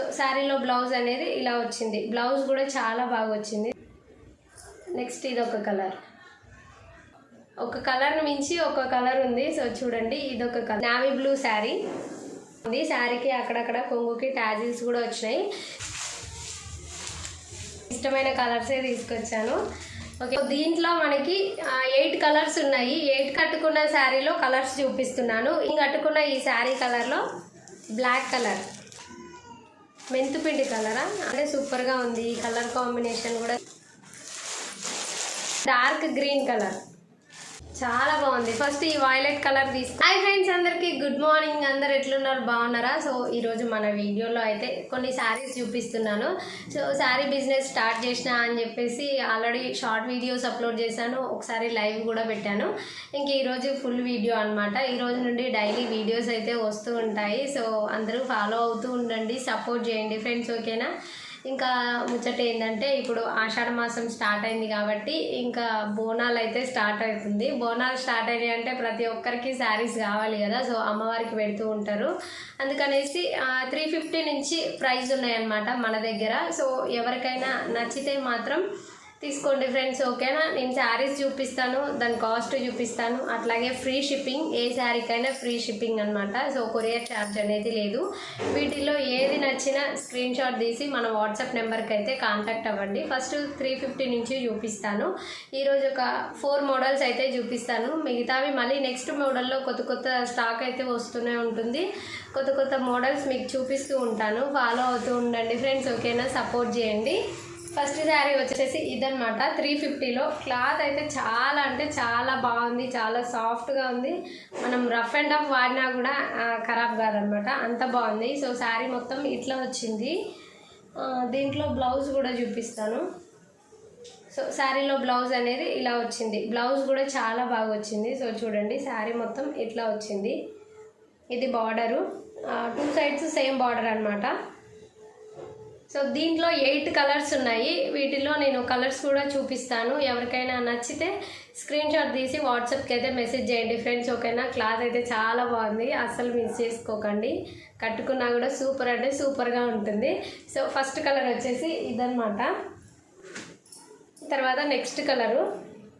So శారీలో blouse అనేది ఇలా వచ్చింది. బ్లౌజ్ కూడా చాలా బాగా వచ్చింది. నెక్స్ట్ ఇది ఒక కలర్. ఒక కలర్ మించి ఒక కలర్ ఉంది. సో చూడండి ఇది ఒక కలర్. నావీ బ్లూ శారీ ఉంది శారీకి అక్కడక్కడ కొంగుకి టాజిల్స్ కూడా వచ్చినాయి. ఇష్టమైన కలర్సే తీసుకొచ్చాను. ఓకే దీంట్లో మనకి ఎయిట్ కలర్స్ ఉన్నాయి. ఎయిట్ కట్టుకున్న శారీలో కలర్స్ చూపిస్తున్నాను. ఇంక కట్టుకున్న ఈ శారీ కలర్లో బ్లాక్ కలర్ మెంతుపిండి కలరా? అంటే సూపర్గా ఉంది ఈ కలర్ కాంబినేషన్ కూడా. Dark green colour. చాలా బాగుంది. ఫస్ట్ ఈ వైలెట్ కలర్ తీసుకు హాయ్ ఫ్రెండ్స్ అందరికి గుడ్ మార్నింగ్ అందరు ఎట్లున్నారు? బాగున్నారా? సో ఈరోజు మన వీడియోలో అయితే కొన్ని శారీస్ చూపిస్తున్నాను. సో శారీ బిజినెస్ స్టార్ట్ చేసిన అని చెప్పేసి ఆల్రెడీ షార్ట్ వీడియోస్ అప్లోడ్ చేశాను. ఒకసారి లైవ్ కూడా పెట్టాను. ఇంక ఈరోజు ఫుల్ వీడియో అనమాట ఈ రోజు నుండి డైలీ వీడియోస్ అయితే వస్తూ ఉంటాయి. సో అందరూ ఫాలో అవుతూ ఉండండి. సపోర్ట్ చేయండి ఫ్రెండ్స్ ఓకేనా ఇంకా ముచ్చట ఏంటంటే ఇప్పుడు ఆషాఢ మాసం స్టార్ట్ అయింది కాబట్టి ఇంకా బోనాలు అయితే స్టార్ట్ అవుతుంది. బోనాలు స్టార్ట్ అయినాయి అంటే ప్రతి ఒక్కరికి శారీస్ కావాలి కదా సో అమ్మవారికి పెడుతూ ఉంటారు. అందుకనేసి త్రీ ఫిఫ్టీ నుంచి ప్రైస్ ఉన్నాయన్నమాట మన దగ్గర. సో ఎవరికైనా నచ్చితే మాత్రం తీసుకోండి ఫ్రెండ్స్ ఓకేనా? నేను శారీస్ చూపిస్తాను దాని కాస్ట్ చూపిస్తాను. అట్లాగే ఫ్రీ షిప్పింగ్ ఏ శారీకైనా ఫ్రీ షిప్పింగ్ అనమాట సో కొరియర్ ఛార్జ్ అనేది లేదు. వీటిల్లో ఏది నచ్చినా స్క్రీన్ షాట్ తీసి మన వాట్సాప్ నెంబర్కి అయితే కాంటాక్ట్ అవ్వండి. ఫస్ట్ త్రీ ఫిఫ్టీ నుంచి చూపిస్తాను. ఈరోజు ఒక ఫోర్ మోడల్స్ అయితే చూపిస్తాను. మిగతావి మళ్ళీ నెక్స్ట్ మోడల్లో కొత్త కొత్త స్టాక్ అయితే వస్తూనే ఉంటుంది. కొత్త కొత్త మోడల్స్ మీకు చూపిస్తూ ఉంటాను. ఫాలో అవుతూ ఉండండి ఫ్రెండ్స్ ఓకేనా? సపోర్ట్ చేయండి. ఫస్ట్ శారీ వచ్చేసి ఇదనమాట త్రీ ఫిఫ్టీలో. క్లాత్ అయితే చాలా అంటే చాలా బాగుంది చాలా సాఫ్ట్గా ఉంది. మనం రఫ్ అండ్ రఫ్ వాడినా కూడా ఖరాబ్ కాదనమాట అంత బాగుంది. సో శారీ మొత్తం ఇట్లా వచ్చింది. దీంట్లో బ్లౌజ్ కూడా చూపిస్తాను. సో శారీలో బ్లౌజ్ అనేది ఇలా వచ్చింది. బ్లౌజ్ కూడా చాలా బాగా వచ్చింది. సో చూడండి శారీ మొత్తం ఇట్లా వచ్చింది. ఇది border. Two sides same border అనమాట సో దీంట్లో ఎయిట్ కలర్స్ ఉన్నాయి. వీటిలో నేను కలర్స్ కూడా చూపిస్తాను. ఎవరికైనా నచ్చితే స్క్రీన్ షాట్ తీసి వాట్సాప్కి అయితే మెసేజ్ చేయండి. ఫ్రెండ్స్ ఓకేనా? క్లాత్ అయితే చాలా బాగుంది. అస్సలు మిస్ చేసుకోకండి. కట్టుకున్నా కూడా సూపర్ అంటే సూపర్గా ఉంటుంది. సో ఫస్ట్ కలర్ వచ్చేసి ఇదనమాట తర్వాత నెక్స్ట్ కలరు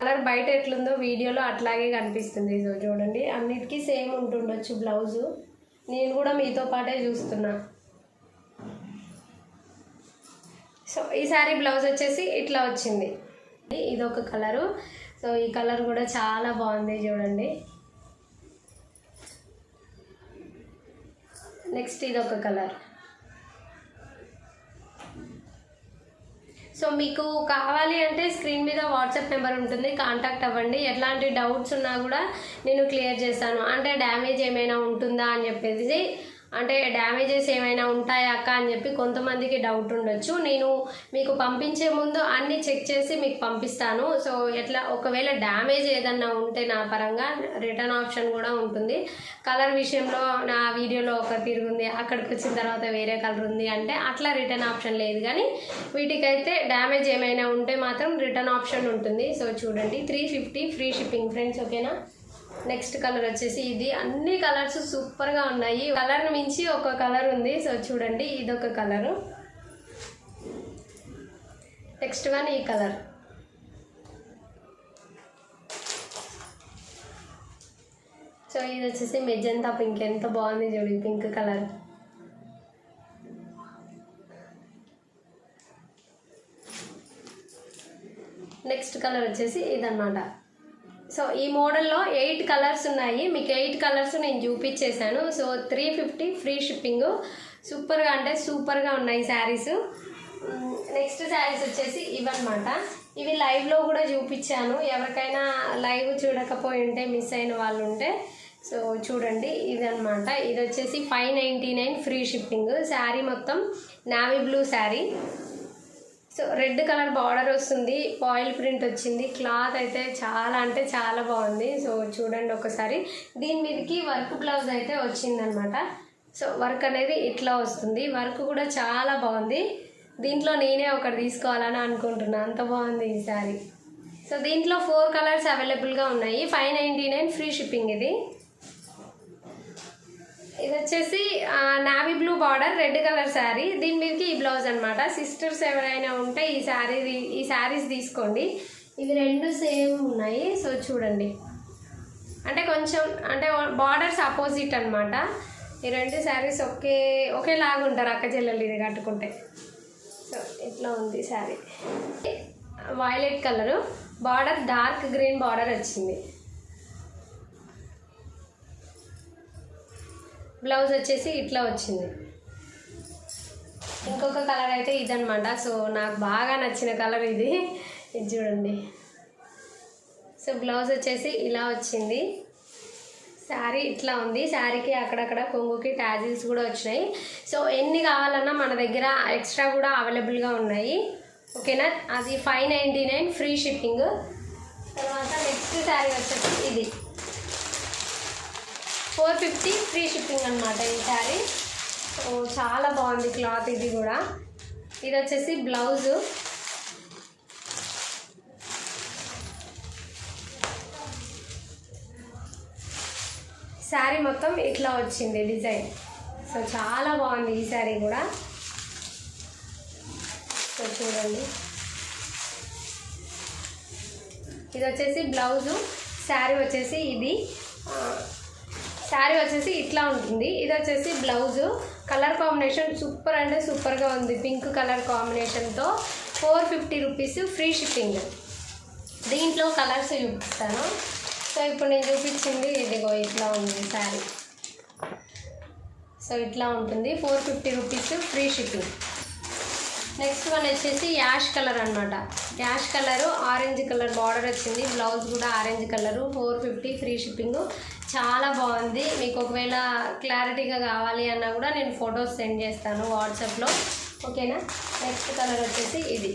కలర్ బయట ఎట్లుందో వీడియోలో అట్లాగే కనిపిస్తుంది. సో చూడండి. అన్నిటికీ సేమ్ ఉంటుండొచ్చు బ్లౌజు నేను కూడా మీతో పాటే చూస్తున్నా. సో ఈ శారీ బ్లౌజ్ వచ్చేసి ఇట్లా వచ్చింది. ఇది ఒక కలరు. సో ఈ కలర్ కూడా చాలా బాగుంది చూడండి. నెక్స్ట్ ఇది ఒక కలర్. సో మీకు కావాలి అంటే స్క్రీన్ మీద వాట్సాప్ నెంబర్ ఉంటుంది. కాంటాక్ట్ అవ్వండి. ఎట్లాంటి డౌట్స్ ఉన్నా కూడా నేను క్లియర్ చేస్తాను. అంటే డ్యామేజ్ ఏమైనా ఉంటుందా అని చెప్పేసి అంటే డ్యామేజెస్ ఏమైనా ఉంటాయా అక్క అని చెప్పి కొంతమందికి డౌట్ ఉండొచ్చు. నేను మీకు పంపించే ముందు అన్నీ చెక్ చేసి మీకు పంపిస్తాను. సో ఎట్లా ఒకవేళ డ్యామేజ్ ఏదన్నా ఉంటే నా పరంగా రిటర్న్ ఆప్షన్ కూడా ఉంటుంది. కలర్ విషయంలో నా వీడియోలో ఒక తిరుగుంది అక్కడికి వచ్చిన తర్వాత వేరే కలర్ ఉంది అంటే అట్లా రిటర్న్ ఆప్షన్ లేదు. కానీ వీటికైతే డ్యామేజ్ ఏమైనా ఉంటే మాత్రం రిటర్న్ ఆప్షన్ ఉంటుంది. సో చూడండి three fifty free shipping friends ఓకేనా నెక్స్ట్ కలర్ వచ్చేసి ఇది. అన్ని కలర్స్ సూపర్గా ఉన్నాయి. కలర్ని మించి ఒక కలర్ ఉంది. సో చూడండి ఇది ఒక కలరు. నెక్స్ట్ వన్ ఈ కలర్. సో ఇది వచ్చేసి మెజంతా పింక్. ఎంత బాగుంది చూడండి పింక్ కలర్. నెక్స్ట్ కలర్ వచ్చేసి ఇదన్నమాట. సో ఈ మోడల్లో ఎయిట్ కలర్స్ ఉన్నాయి. మీకు ఎయిట్ కలర్స్ నేను చూపించేశాను. So three fifty free shipping సూపర్గా అంటే సూపర్గా ఉన్నాయి శారీస్. నెక్స్ట్ శారీస్ వచ్చేసి ఇవన్నమాట. ఇవి లైవ్లో కూడా చూపించాను. ఎవరికైనా లైవ్ చూడకపోయి ఉంటే మిస్ అయిన వాళ్ళు ఉంటే సో చూడండి ఇదన్నమాట. ఇది వచ్చేసి five ninety nine free shipping sari మొత్తం navy blue sari. So red colour border వస్తుంది ఆయిల్ ప్రింట్ వచ్చింది క్లాత్ అయితే చాలా అంటే చాలా బాగుంది. సో చూడండి ఒకసారి. దీని మీదకి వర్క్ బ్లౌజ్ అయితే వచ్చిందనమాట. సో వర్క్ అనేది ఇట్లా వస్తుంది. వర్క్ కూడా చాలా బాగుంది. దీంట్లో నేనే ఒకటి తీసుకోవాలని అనుకుంటున్నాను అంత బాగుంది ఈ సారీ సో దీంట్లో ఫోర్ కలర్స్ అవైలబుల్గా ఉన్నాయి. Five ninety nine free shipping ఇది. ఇది వచ్చేసి navy blue border red colour sari దీని మీదకి ఈ బ్లౌజ్ అనమాట సిస్టర్స్ ఎవరైనా ఉంటే ఈ శారీ ఈ శారీస్ తీసుకోండి. ఇవి రెండు సేమ్ ఉన్నాయి. సో చూడండి. అంటే కొంచెం అంటే బార్డర్స్ అపోజిట్ అనమాట ఈ రెండు శారీస్ ఒకే ఒకేలాగా ఉంటారు అక్క చెల్లెలు ఇది కట్టుకుంటే. సో ఇట్లా ఉంది sari violet colour border dark green border వచ్చింది. బ్లౌజ్ వచ్చేసి ఇట్లా వచ్చింది. ఇంకొక కలర్ అయితే ఇదనమాట సో నాకు బాగా నచ్చిన కలర్ ఇది. ఇది చూడండి. సో బ్లౌజ్ వచ్చేసి ఇలా వచ్చింది. శారీ ఇట్లా ఉంది. శారీకి అక్కడక్కడ కొంగుకి ట్యాజిల్స్ కూడా వచ్చినాయి. సో ఎన్ని కావాలన్నా మన దగ్గర ఎక్స్ట్రా కూడా అవైలబుల్గా ఉన్నాయి. ఓకేనా? అది five ninety nine free shipping. తర్వాత నెక్స్ట్ శారీ వచ్చేసి ఇది. ఫోర్ ఫిఫ్టీ ఫ్రీ షిప్పింగ్ అనమాట ఈ శారీ. సో చాలా బాగుంది క్లాత్ ఇది కూడా. ఇది వచ్చేసి బ్లౌజు. శారీ మొత్తం ఇట్లా వచ్చింది డిజైన్. సో చాలా బాగుంది ఈ శారీ కూడా. సో చూడండి. ఇది వచ్చేసి బ్లౌజు. శారీ వచ్చేసి ఇది. శారీ వచ్చేసి ఇట్లా ఉంటుంది. ఇది వచ్చేసి బ్లౌజు. కలర్ కాంబినేషన్ సూపర్ అంటే సూపర్గా ఉంది. పింక్ కలర్ కాంబినేషన్తో four fifty rupees free shipping. దీంట్లో కలర్స్ చూపిస్తాను. సో ఇప్పుడు నేను చూపించింది. ఇదిగో ఇట్లా ఉంది శారీ. సో ఇట్లా ఉంటుంది. Four fifty rupees free shipping. Next one వచ్చేసి యాష్ కలర్ అనమాట ash colour orange colour border వచ్చింది. బ్లౌజ్ కూడా orange colour. Four fifty free shipping. చాలా బాగుంది. మీకు ఒకవేళ క్లారిటీగా కావాలి అన్నా కూడా నేను ఫొటోస్ సెండ్ చేస్తాను వాట్సాప్లో. ఓకేనా? నెక్స్ట్ కలర్ వచ్చేసి ఇది.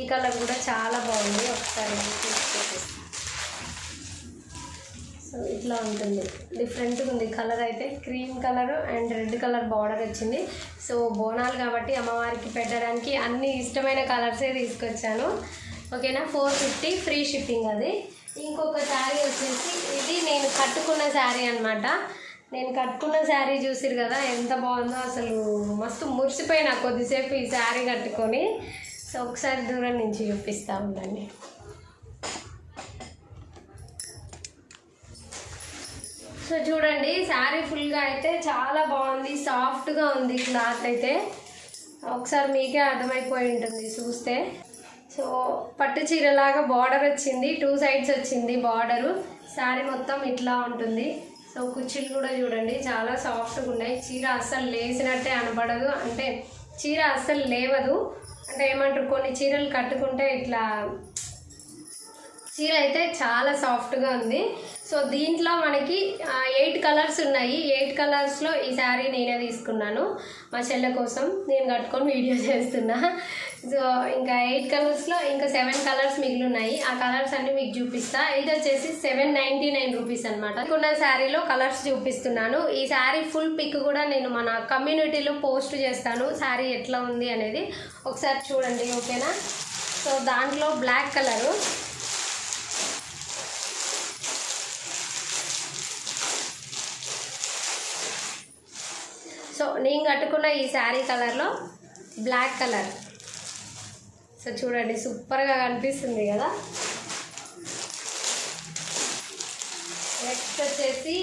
ఈ కలర్ కూడా చాలా బాగుంది. ఒకసారి నేను సో ఇట్లా ఉంటుంది. డిఫరెంట్గా ఉంది. కలర్ అయితే cream colour and red colour border వచ్చింది. సో బోనాలు కాబట్టి అమ్మవారికి పెట్టడానికి అన్ని ఇష్టమైన కలర్సే తీసుకొచ్చాను. ఓకేనా ఫోర్ ఫిఫ్టీ ఫ్రీ షిప్పింగ్ అది. ఇంకొక శారీ వచ్చేసి ఇది నేను కట్టుకున్న శారీ అనమాట నేను కట్టుకున్న శారీ చూసిరు కదా ఎంత బాగుందో అసలు మస్తు మురిసిపోయినా కొద్దిసేపు ఈ శారీ కట్టుకొని. సో ఒకసారి దూరం నుంచి చూపిస్తా ఉండండి. సో చూడండి శారీ ఫుల్గా అయితే చాలా బాగుంది సాఫ్ట్గా ఉంది క్లాత్ అయితే. ఒకసారి మీకే అర్థమైపోయి ఉంటుంది చూస్తే. సో పట్టు చీరలాగా బార్డర్ వచ్చింది టూ సైడ్స్ వచ్చింది బార్డరు. శారీ మొత్తం ఇట్లా ఉంటుంది. సో కుర్చీలు కూడా చూడండి చాలా సాఫ్ట్గా ఉన్నాయి. చీర అస్సలు లేసినట్టే అనపడదు. అంటే చీర అస్సలు లేవదు. అంటే ఏమంటారు కొన్ని చీరలు కట్టుకుంటే ఇట్లా చీర అయితే చాలా సాఫ్ట్గా ఉంది. సో దీంట్లో మనకి ఎయిట్ కలర్స్ ఉన్నాయి. ఎయిట్ కలర్స్లో ఈ శారీ నేనే తీసుకున్నాను మా చెల్లె కోసం. నేను కట్టుకొని వీడియో చేస్తున్నా. సో ఇంకా ఎయిట్ కలర్స్లో ఇంకా సెవెన్ కలర్స్ మిగిలి ఉన్నాయి ఆ కలర్స్ అన్ని మీకు చూపిస్తా. ఇది వచ్చేసి సెవెన్ నైంటీ నైన్ రూపీస్ అనమాట ఉన్న శారీలో కలర్స్ చూపిస్తున్నాను. ఈ శారీ ఫుల్ పిక్ కూడా నేను మన కమ్యూనిటీలో పోస్ట్ చేస్తాను. శారీ ఎట్లా ఉంది అనేది ఒకసారి చూడండి ఓకేనా సో దాంట్లో బ్లాక్ కలరు సో నేను కట్టుకున్న ఈ శారీ కలర్లో బ్లాక్ కలర్. సో చూడండి సూపర్గా కనిపిస్తుంది కదా? నెక్స్ట్ వచ్చేసి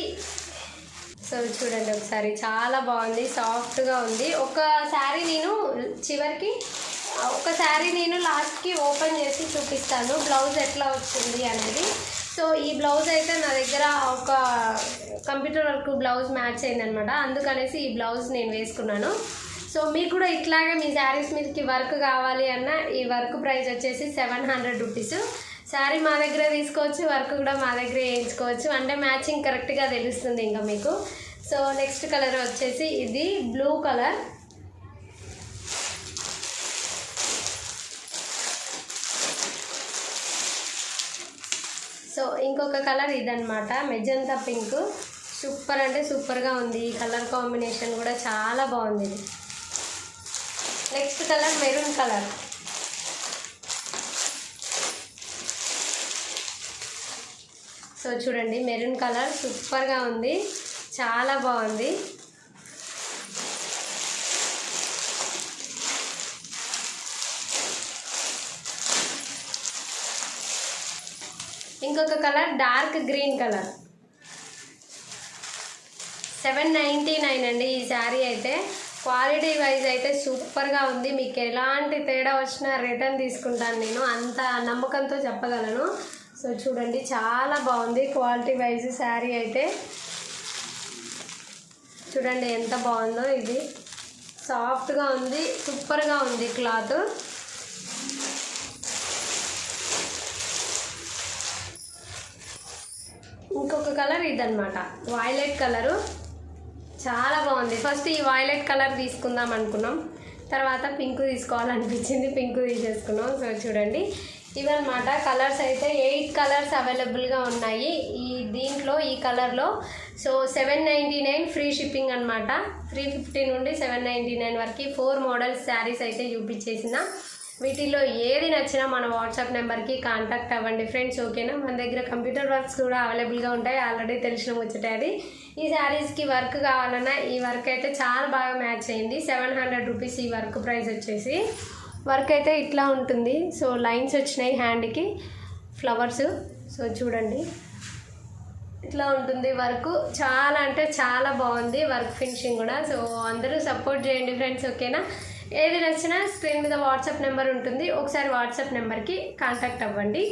సో చూడండి ఒకసారి చాలా బాగుంది సాఫ్ట్గా ఉంది. ఒక శారీ నేను చివరికి ఒక శారీ నేను లాస్ట్కి ఓపెన్ చేసి చూపిస్తాను బ్లౌజ్ ఎట్లా వచ్చింది అనేది. సో ఈ బ్లౌజ్ అయితే నా దగ్గర ఒక కంప్యూటర్ వర్క్ బ్లౌజ్ మ్యాచ్ అయిందనమాట. అందుకనేసి ఈ బ్లౌజ్ నేను వేసుకున్నాను. సో మీకు కూడా ఇట్లాగే మీ శారీస్ మీదకి వర్క్ కావాలి అన్న ఈ వర్క్ ప్రైస్ వచ్చేసి సెవెన్ హండ్రెడ్ రూపీస్. శారీ మా దగ్గర తీసుకోవచ్చు వర్క్ కూడా మా దగ్గర వేయించుకోవచ్చు. అంటే మ్యాచింగ్ కరెక్ట్గా తెలుస్తుంది ఇంకా మీకు. సో నెక్స్ట్ కలర్ వచ్చేసి ఇది బ్లూ కలర్. సో ఇంకొక కలర్ ఇదనమాట మెజంతా పింక్. సూపర్ అంటే సూపర్గా ఉంది. ఈ కలర్ కాంబినేషన్ కూడా చాలా బాగుంది next colour maroon colour. So చూడండి మెరూన్ కలర్ సూపర్గా ఉంది. చాలా బాగుంది. ఇంకొక colour dark green colour. Seven ninety nine అండి ఈ శారీ అయితే. క్వాలిటీ వైజ్ అయితే సూపర్గా ఉంది. మీకు ఎలాంటి తేడా వచ్చినా రిటర్న్ తీసుకుంటాను నేను. అంత నమ్మకంతో చెప్పగలను. సో చూడండి చాలా బాగుంది క్వాలిటీ వైజ్ శారీ అయితే. చూడండి ఎంత బాగుందో ఇది. సాఫ్ట్గా ఉంది సూపర్గా ఉంది క్లాత్. ఇంకొక కలర్ ఇదన్నమాట. Violet colour. చాలా బాగుంది. ఫస్ట్ ఈ వైలెట్ కలర్ తీసుకుందాం అనుకున్నాం. తర్వాత పింక్ తీసుకోవాలనిపించింది. పింక్ తీసేసుకున్నాం. సో చూడండి. ఇవన్నమాట. కలర్స్ అయితే ఎయిట్ కలర్స్ అవైలబుల్గా ఉన్నాయి. ఈ దీంట్లో ఈ కలర్లో. So seven ninety nine free shipping అనమాట త్రీ ఫిఫ్టీ నుండి సెవెన్ నైంటీ నైన్ వరకు ఫోర్ మోడల్స్ శారీస్ అయితే చూపించేసిన. వీటిల్లో ఏది నచ్చినా మన వాట్సాప్ నెంబర్కి కాంటాక్ట్ అవ్వండి ఫ్రెండ్స్ ఓకేనా? మన దగ్గర కంప్యూటర్ వర్క్స్ కూడా అవైలబుల్గా ఉంటాయి. ఆల్రెడీ తెలిసిన ముచ్చటే అది. ఈ శారీస్కి వర్క్ కావాలన్నా ఈ వర్క్ అయితే చాలా బాగా మ్యాచ్ అయింది. సెవెన్ హండ్రెడ్ రూపీస్ ఈ వర్క్ ప్రైస్ వచ్చేసి. వర్క్ అయితే ఇట్లా ఉంటుంది. సో లైన్స్ వచ్చినాయి హ్యాండ్కి. ఫ్లవర్స్. సో చూడండి. ఇట్లా ఉంటుంది వర్క్. చాలా అంటే చాలా బాగుంది వర్క్ ఫినిషింగ్ కూడా. సో అందరూ సపోర్ట్ చేయండి ఫ్రెండ్స్ ఓకేనా? ఏది నచ్చినా స్క్రీన్ మీద వాట్సాప్ నెంబర్ ఉంటుంది. ఒకసారి వాట్సాప్ నెంబర్కి కాంటాక్ట్ అవ్వండి.